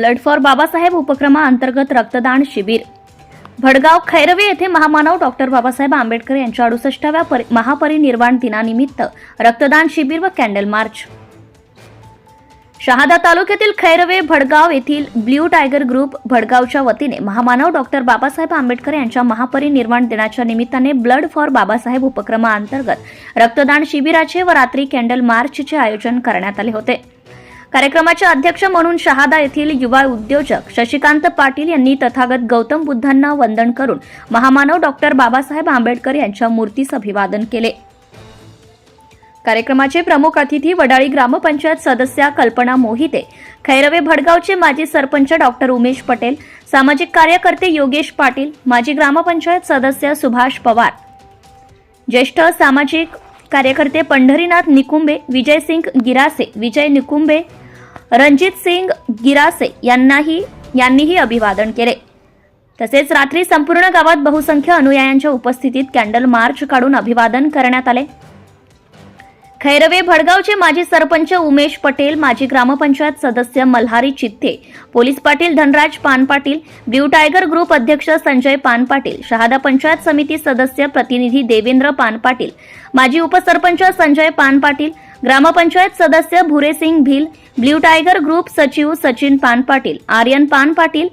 Blood for Babasaheb उपक्रमाअंतर्गत रक्तदान शिबिर. भडगाव खैरवे येथे महामानव डॉक्टर बाबासाहेब आंबेडकर यांच्या अडुसष्टाव्या परि- महापरिनिर्वाण दिनानिमित्त रक्तदान शिबिर व कॅन्डल मार्च. शहादा तालुक्यातील खैरवे भडगाव येथील ब्ल्यू टायगर ग्रुप भडगावच्या वतीने महामानव डॉक्टर बाबासाहेब आंबेडकर यांच्या महापरिनिर्वाण दिनाच्या निमित्ताने ब्लड फॉर बाबासाहेब उपक्रमाअंतर्गत रक्तदान शिबिराचे व रात्री कॅन्डल मार्चचे आयोजन करण्यात आले होते. कार्यक्रमाचे अध्यक्ष म्हणून शहादा येथील युवा उद्योजक शशिकांत पाटील यांनी तथागत गौतम बुद्धांना वंदन करून महामानव डॉक्टर बाबासाहेब आंबेडकर यांच्या मूर्तीस अभिवादन केले. कार्यक्रमाचे प्रमुख अतिथी वडाळी ग्रामपंचायत सदस्या कल्पना मोहिते खैरवे भडगावचे माजी सरपंच डॉक्टर उमेश पटेल सामाजिक कार्यकर्ते योगेश पाटील माजी ग्रामपंचायत सदस्य सुभाष पवार. ज्येष्ठ सामाजिक कार्यकर्ते पंढरीनाथ निकुंबे विजयसिंग गिरासे विजय निकुंबे रणजित सिंग गिरासे यांनाही यांनीही अभिवादन केले. तसेच रात्री संपूर्ण गावात बहुसंख्य अनुयायांच्या उपस्थितीत कॅन्डल मार्च काढून अभिवादन करण्यात आले. खैरवे भडगावचे माजी सरपंच उमेश पटेल माजी ग्रामपंचायत सदस्य Malhari Chitte police Patil Dhanraj Panpatil blue tiger group अध्यक्ष संजय पानपाटील शहादा पंचायत समिती सदस्य प्रतिनिधी देवेंद्र पानपाटील माजी उपसरपंच संजय पानपाटील ग्रामपंचायत सदस्य Bhuresing Bhil blue tiger group सचिव सचिन पान पाटील आर्यन पान पाटील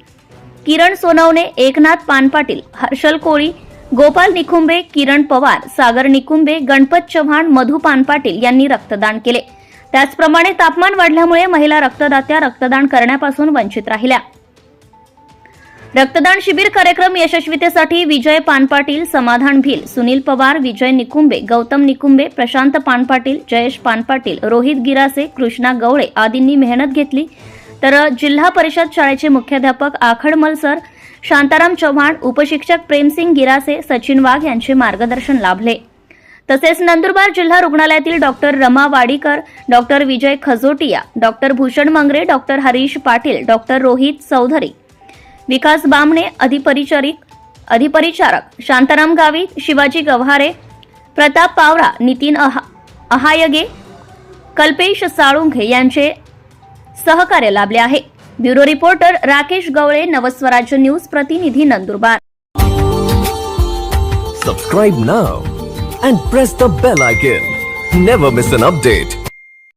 किरण सोनवणे एकनाथ पान पाटील हर्षल कोळी गोपाल निकुंबे किरण पवार सागर निकुंबे गणपत चव्हाण मधु पानपाटील यांनी रक्तदान केले. त्याचप्रमाणे तापमान वाढल्यामुळे महिला रक्तदात्या रक्तदान करण्यापासून वंचित राहिल्या. रक्तदान शिबिर कार्यक्रम यशस्वीतेसाठी विजय पानपाटील समाधान भील सुनील पवार विजय निकुंबे गौतम निकुंबे प्रशांत पानपाटील जयेश पानपाटील रोहित गिरासे कृष्णा गवळे आदींनी मेहनत घेतली. तर जिल्हा परिषद शाळेचे मुख्याध्यापक आखडमल सर शांताराम चव्हाण उपशिक्षक प्रेमसिंग गिरासे सचिन वाघ यांचे मार्गदर्शन लाभले. तसेच नंदुरबार जिल्हा रुग्णालयातील doctor Rama Wadikar doctor Vijay Khajotiya doctor Bhushan Mangre doctor Harish Patil doctor Rohit Chaudhari Vikas Bamne अधिपरिचारिक अधिपरिचारक शांताराम गावित शिवाजी गव्हारे प्रताप पावरा नितीन अहा अहायगे कल्पेश साळुंखे यांचे सहकार्य लाभले आहे. Bureau reporter Rakesh Gawale Navswarajya news प्रतिनिधी Nandurbar. Subscribe now and press the bell icon never miss an update